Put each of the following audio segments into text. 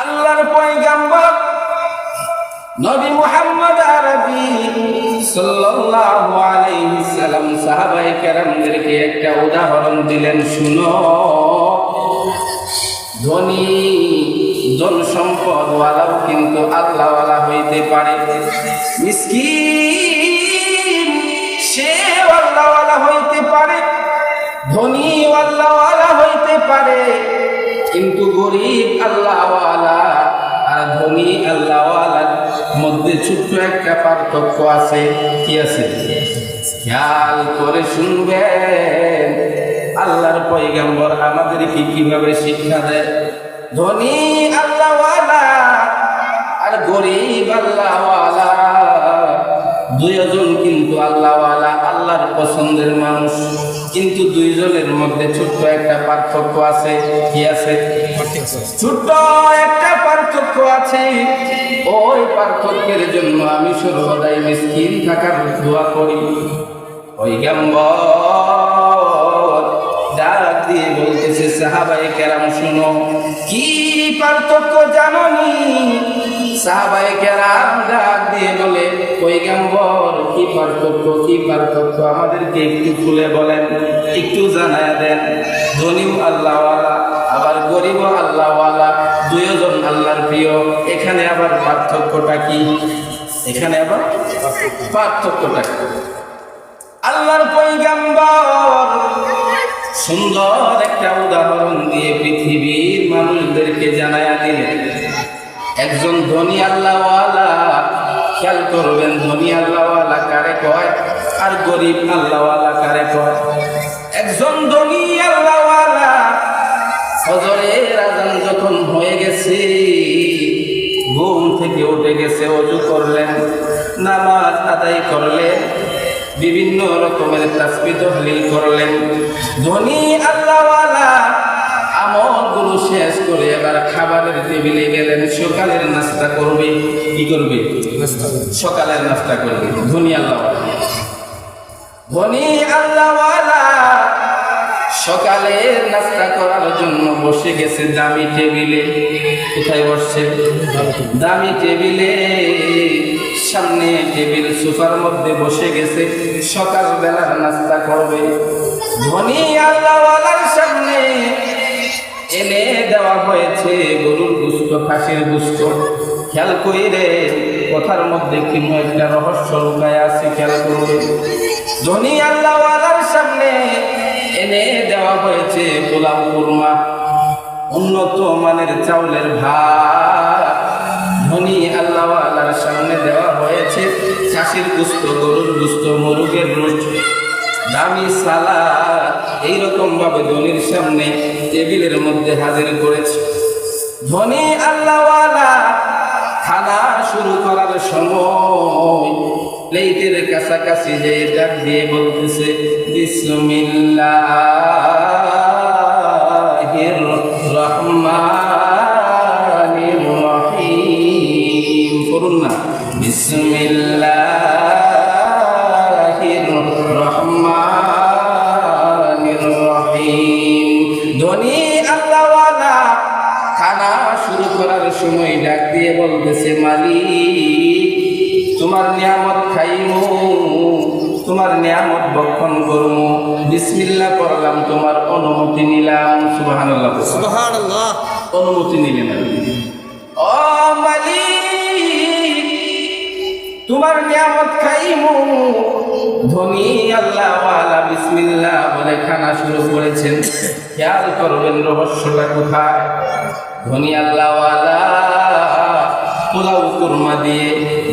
আল্লাহর পয়গাম্বর নবী মুহাম্মদ আরবি সাল্লাল্লাহু আলাইহি সাল্লাম সাহাবায়ে কেরামদেরকে একটা উদাহরণ দিলেন, শুনো, ধনী জন সম্পদ ওয়ালাও কিন্তু আল্লাহওয়ালা হইতে পারে। মিসকিন সে আল্লাহওয়ালা হইতে পারে ধনী আল্লাহওয়ালা হইতে পারে। কিন্তু গরিব আল্লাহওয়ালা আর ধনী আল্লাহওয়ালার মধ্যে ছোট্ট একটা পার্থক্য আছে। কি আছে? খেয়াল করে শুনবেন, আল্লাহর পয়গাম্বর আমাদেরকে কীভাবে শিক্ষা দেয়? ধনী আল্লাহওয়ালা আর গরিব আল্লাহওয়ালা, দুইজন কিন্তু আল্লাহওয়ালা, আল্লাহর পছন্দের মানুষ। কিন্তু দুইজনের মধ্যে ছোট্ট একটা পার্থক্য আছে। কি আছে? ছোট্ট একটা পার্থক্য আছে। ওই পার্থক্যের জন্য আমি সর্বদাই মিসকিন থাকার দোয়া করি। ওই গম্বর ডাক দিয়ে বলতেছে সাহাবাই কেরাম, শুনো, কি পার্থক্য জাননি? ডাক দিয়ে বলে কি কি আমাদেরকে একটু খুলে বলেন, একটু দেন। ধনীও আল্লাহওয়ালা, আবার গরিব আল্লাহওয়ালা আল্লাহর প্রিয়, এখানে আবার পার্থক্যটা কি? এখানে আবার পার্থক্যটা কি? আল্লাহর সুন্দর একটা উদাহরণ দিয়ে পৃথিবীর মানুষদেরকে জানায়া দিলেন। একজন ধনী আল্লাহওয়ালা, খেয়াল করবেন, ধনী আল্লাহওয়ালা কারে কয় আর গরিব আল্লাহওয়ালা কারে কয়? একজন ধনী আল্লাহওয়ালা ফজরের আজান যখন হয়ে গেছে, ঘুম থেকে উঠে গেছে, অজু করলেন, নামাজ আদায় করলেন, বিভিন্ন রকমের তাসবি তহলিল করলেন। ধনী আল্লাহওয়ালা আমলগুলো শেষ করে এবার খাবারের টেবিলে গেলেন সকালের নাস্তা করবে কি করবে? সকালের নাস্তা করবে। ধনী আল্লাহওয়ালা। ধনী আল্লাহওয়ালা সকালের নাস্তা করার জন্য বসে গেছে দামি টেবিলে। কোথায় বসছে? দামি টেবিলে। সামনে টেবিল সোফার মধ্যে বসে গেছে। সকাল বেলার নাস্তা করবে। ধনী আল্লাহওয়ালার হয়েছে গরুর গুস্ত খাসির গুস্ত খেয়াল কইরে, কথার মধ্যে কিন্তু একটা রহস্য লুকায় আছে, খেয়াল করবে ধনী আল্লাহওয়ালার সামনে এনে দেওয়া হয়েছে পোলাও কুরমা, উন্নত মানের চাউলের ভাত। ধনী আল্লাহওয়ালার সামনে দেওয়া হয়েছে চাষির গুস্ত গরুর গুস্ত মুরগের রোস্ট দামি সালা এইরকম ভাবে ধনির সামনে টেবিলের মধ্যে হাজির করেছে। ধনী আল্লাহওয়ালা খানা শুরু করার সময় লেইটের কাছাকাছি যে ডাক দিয়ে বলতেছে বিসমিল্লাহির ডাক দিয়ে বলতেছে মালিক তোমার নিয়ামত খাইমু তোমার নিয়ামত বক্ষণ করমু। বিসমিল্লাহ করলাম তোমার অনুমতি নিলাম। সুবহানাল্লাহ সুবহানাল্লাহ। অনুমতি নিলেন। ও মালিক তোমার নিয়ামত খাইমু। ধনী আল্লাহওয়ালা বিসমিল্লাহ বলে খানা শুরু করেছেন। খেয়াল করবেন রহস্যটা কোথায়? ধনী আল্লাহওয়ালা পোলাও কুরমা দিয়ে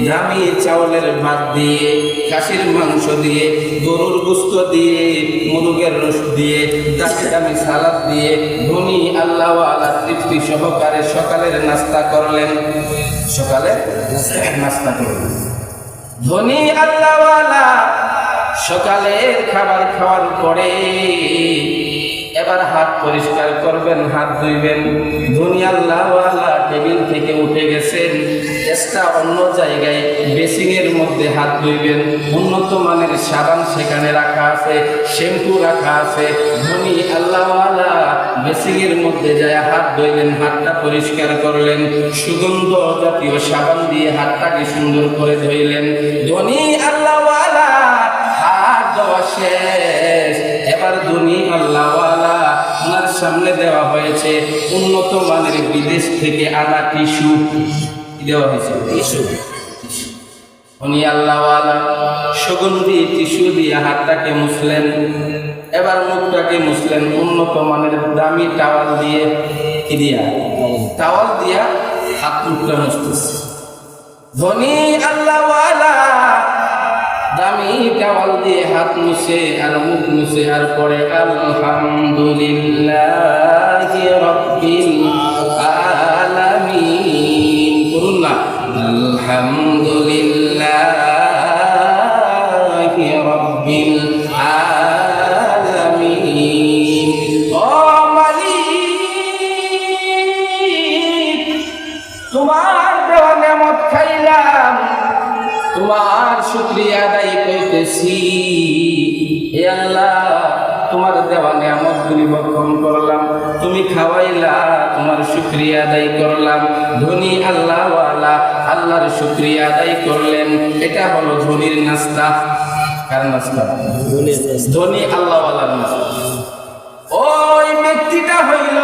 দামি চাউলের ভাত দিয়ে, খাসির মাংস দিয়ে, গরুর গোস্ত দিয়ে, মুরগের রস দিয়ে, দামি দামি সালাদ দিয়ে, ধনী আল্লাহওয়ালা তৃপ্তি সহকারে সকালের নাস্তা করলেন। সকালে নাস্তা করলেন। ধনী আল্লাহওয়ালা সকালের খাবার খাওয়ার পরে এবার হাত পরিষ্কার করবেন, হাত ধুইবেন। ধনী আল্লাহওয়ালা টেবিল থেকে উঠে গেছেন। চেষ্টা অন্য জায়গায় বেসিংয়ের মধ্যে হাত ধুইবেন। উন্নত মানের সাবান সেখানে রাখা আছে, শ্যাম্পু রাখা আছে। ধনী আল্লাহওয়ালা বেসিংয়ের মধ্যে যায় হাত ধুইলেন হাতটা পরিষ্কার করলেন। সুগন্ধ জাতীয় সাবান দিয়ে হাতটাকে সুন্দর করে ধুইলেন। ধনী আল্লাহওয়ালা হাত ধোয়া শেষ। এবার ধনী ওনার সামনে দেওয়া হয়েছে উন্নত মানের বিদেশ থেকে আনা টিস্যু। দেওয়া হয়েছে? টিস্যু। উনি আল্লাহওয়ালা সুগন্ধি টিস্যু দিয়ে হাতটাকে মুছলেন। এবার মুখটাকে মুছলেন উন্নত মানের দামি টাওয়াল দিয়ে। দিয়া? টাওয়াল দিয়া হাত মুখটা মুছতেছে। ধনী আল্লাহওয়ালা দামি টাওয়াল দিয়ে হাত মুছে আর মুখ মুছে আর পরে আলহামদুলিল্লাহ। তোমার শুক্রিয়া আদায় করতেছি। হে আল্লাহ, তোমার দেওয়া নিয়ামত গুলি বক্ষণ করলাম, তুমি খাওয়াইলা, তোমার শুক্রিয়া আদায় করলাম। ধনী আল্লাহ আল্লাহর শুক্রিয়া আদায় করলেন। এটা হলো ধনীর নাস্তা। কার নাস্তা? ধনী আল্লাহ নাস্তা। ওই ব্যক্তিটা হইল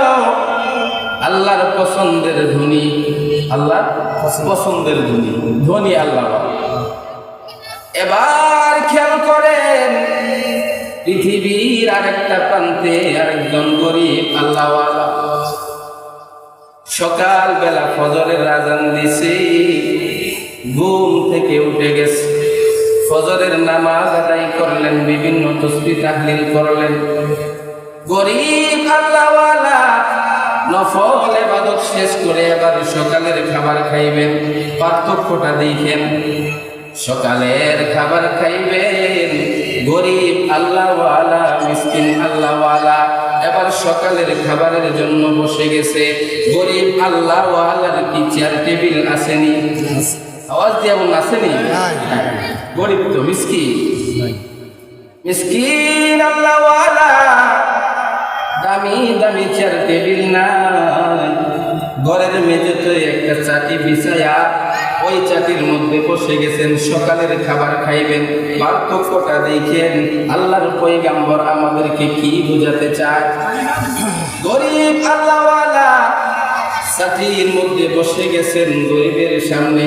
আল্লাহর পছন্দের ধনী। আল্লাহ পছন্দের ধনী। ধনী আল্লাহ এবার খেয়াল করেন, পৃথিবীর আরেকটা প্রান্তে আরেকজন গরিব আল্লাহ সকাল বেলা ফজরের রাজান দিছে, ঘুম থেকে উঠে গেছে। ফজরের নামাজ আদায় করলেন, বিভিন্ন তসবি তাহলিল করলেন। গরিব আল্লাহওয়ালা নফল এবাদত শেষ করে এবার সকালের খাবার খাইবেন, পার্থক্যটা দেখেন। সকালের খাবার খাইবেন গরিব আল্লাহওয়ালা মিসকিন আল্লাহওয়ালা এবার সকালের খাবারের জন্য বসে গেছে। গরিব আল্লাহওয়ালার কি চেয়ার টেবিল আসেনি? আওয়াজ দিয়ে এমন আসেনি? গরিব তো মিসকিন। মিসকিন আল্লাহওয়ালা দামি দামি চেয়ার টেবিল না ঘরের মেঝেতে একটা চাটি বিছায়া ওই চাটির মধ্যে বসে গেছেন সকালের খাবার খাইবেন পার্থক্যটা দেখেন আল্লাহর পৈগাম্বর আমাদেরকে কি বোঝাতে চায়? গরিব আল্লাহওয়ালা চাটির মধ্যে বসে গেছেন গরিবের সামনে।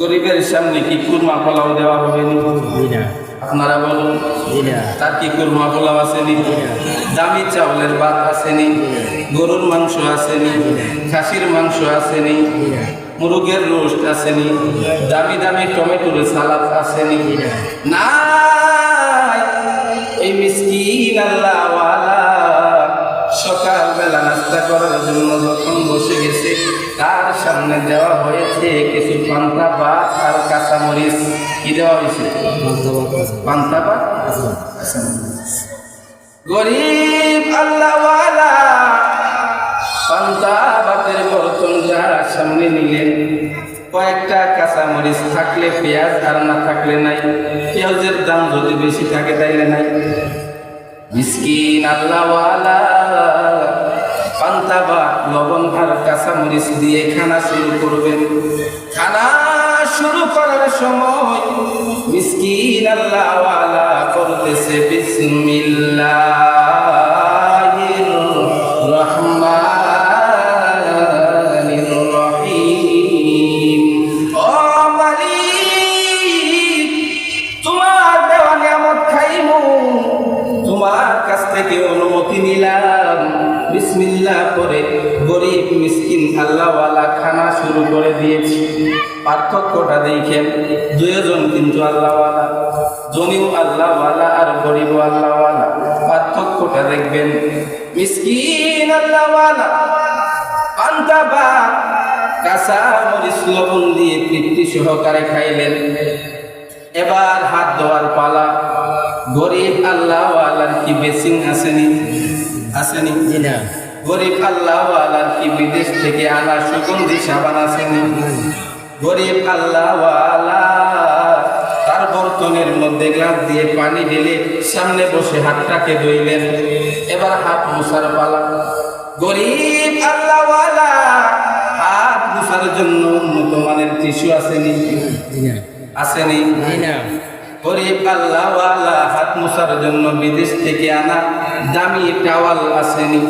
গরিবের সামনে কি কুরমা পোলাও দেওয়া হবে না? আপনারা বলুন তার কি কুরমা পোলাও আসেনি দামি চাউলের ভাত আসেনি গরুর মাংস আসেনি খাসির মাংস আসেনি মুরগের রোস্ট আসেনি দামি দামি টমেটোর সালাদ আসেনি না? এই মিসকিন আল্লাহওয়ালা সকালবেলা নাস্তা করার জন্য যখন বসে গেছে, তার সামনে দেওয়া হয়েছে কিছু পান্তা ভাত আর কাঁচামরিচ। কি দেওয়া হয়েছে? পান্তা ভাত? গরিব আল্লাহওয়ালা পান্তা সামনে নিলেন। কয়েকটা কাঁচামরিচ থাকলে পেঁয়াজ আর না থাকলে নাই, পেঁয়াজের দাম যদি বেশি থাকে তাইলে নাই। মিসকিন আল্লাহওয়ালা পান্তা বা লবণ কাঁচামরিচ দিয়ে খানা শুরু করবেন। খানা শুরু করার সময় মিসকিন আল্লাহওয়ালা করতেছে বিসমিল্লাহির রহমানির দেখেন দুজন কিন্তু আল্লাহওয়ালা জমিও আল্লাহওয়ালা আর গরিব আল্লাহওয়ালা পার্থক্যটা দেখবেন, মিসকিন আল্লাহওয়ালা কাঁচা মরিচ লবণ দিয়ে তৃপ্তি সহকারে খাইলেন। এবার হাত ধোয়ার পালা। গরিব আল্লাহ আল্লাহর কি বেসিং আসেনি? আসেনি গরিব আল্লাহ কি বিদেশ থেকে আনা সুগন্ধি সাবান আসেনি? গরিব আল্লাহ তার বর্তনের মধ্যে গ্লাস দিয়ে পানি ঢেলে সামনে বসে হাতটাকে ধুইলেন। এবার হাত মুসার পালা। গরিব আল্লাহওয়ালা হাত মুসার জন্য উন্নত মানের টিস্যু আসেনি? আসেনি? গরিব আল্লাহওয়ালা হাত মুসার জন্য বিদেশ থেকে আনা দামি টাওয়াল আসেনি?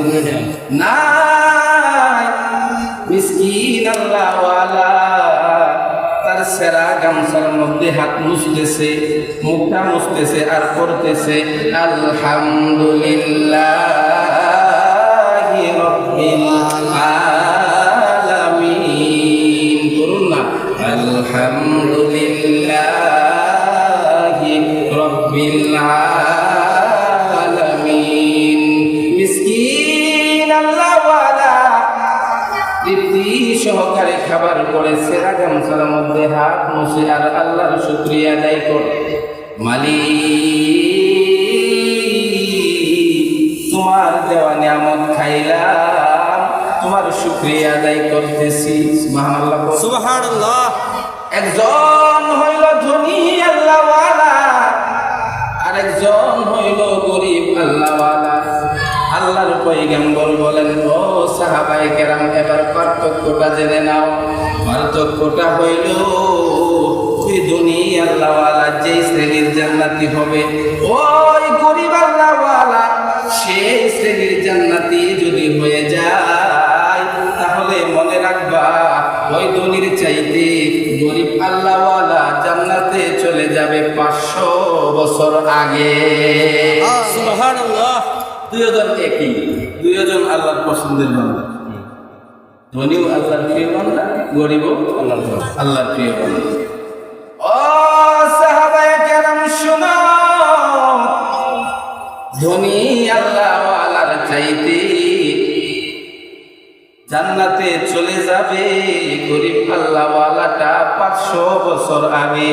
নাই। মিসকিন আল্লাহওয়ালা গামছার মধ্যে হাত মুছতেছে মুখটা মুছতেছে আর করতেছে আলহামদুলিল্লাহ আলহামদুলিল্লাহ রব্বিল আলামিন। করে সেরা গামছার মধ্যে হাত মুছে আর আল্লাহর শুক্রিয়া আদায় করে মালিক তোমার দেওয়া নিয়ামত খাইলাম তোমার শুক্রিয়া আদায় করতেছি। সুবহানাল্লাহ একজন হইল ধনী আল্লাহওয়ালা আরেকজন হইল গরিব আল্লাহওয়ালা। আল্লাহর পৈগম্বর বলেন ও সাহাবাই কেরাম, এবার পার্থক্যটা জেনে নাও। পার্থক্যটা হইল ওই আল্লাহওয়ালা যেই শ্রেণির জান্নাতি হবে, ওই গরিব আল্লাহওয়ালা সেই শ্রেণির জান্নাতি যদি হয়ে যায়, তাহলে মনে রাখবা, ওই ধনির চাইতে গরিব আল্লাহওয়ালা জান্নাতে চলে যাবে পাঁচশো বছর আগে। দুইজন একই, দুইজন আল্লাহর পছন্দের বান্দা। ধনীও আল্লাহর প্রিয় বান্দা, গরিবও আল্লাহর আল্লাহর প্রিয় বান্দা। ও সাহাবায়ে কেরাম ধনী আল্লাহ আল্লাহর চাইতে জান্নাতে চলে যাবে, গরিব আল্লাহওয়ালাটা পাঁচশো বছর আগে।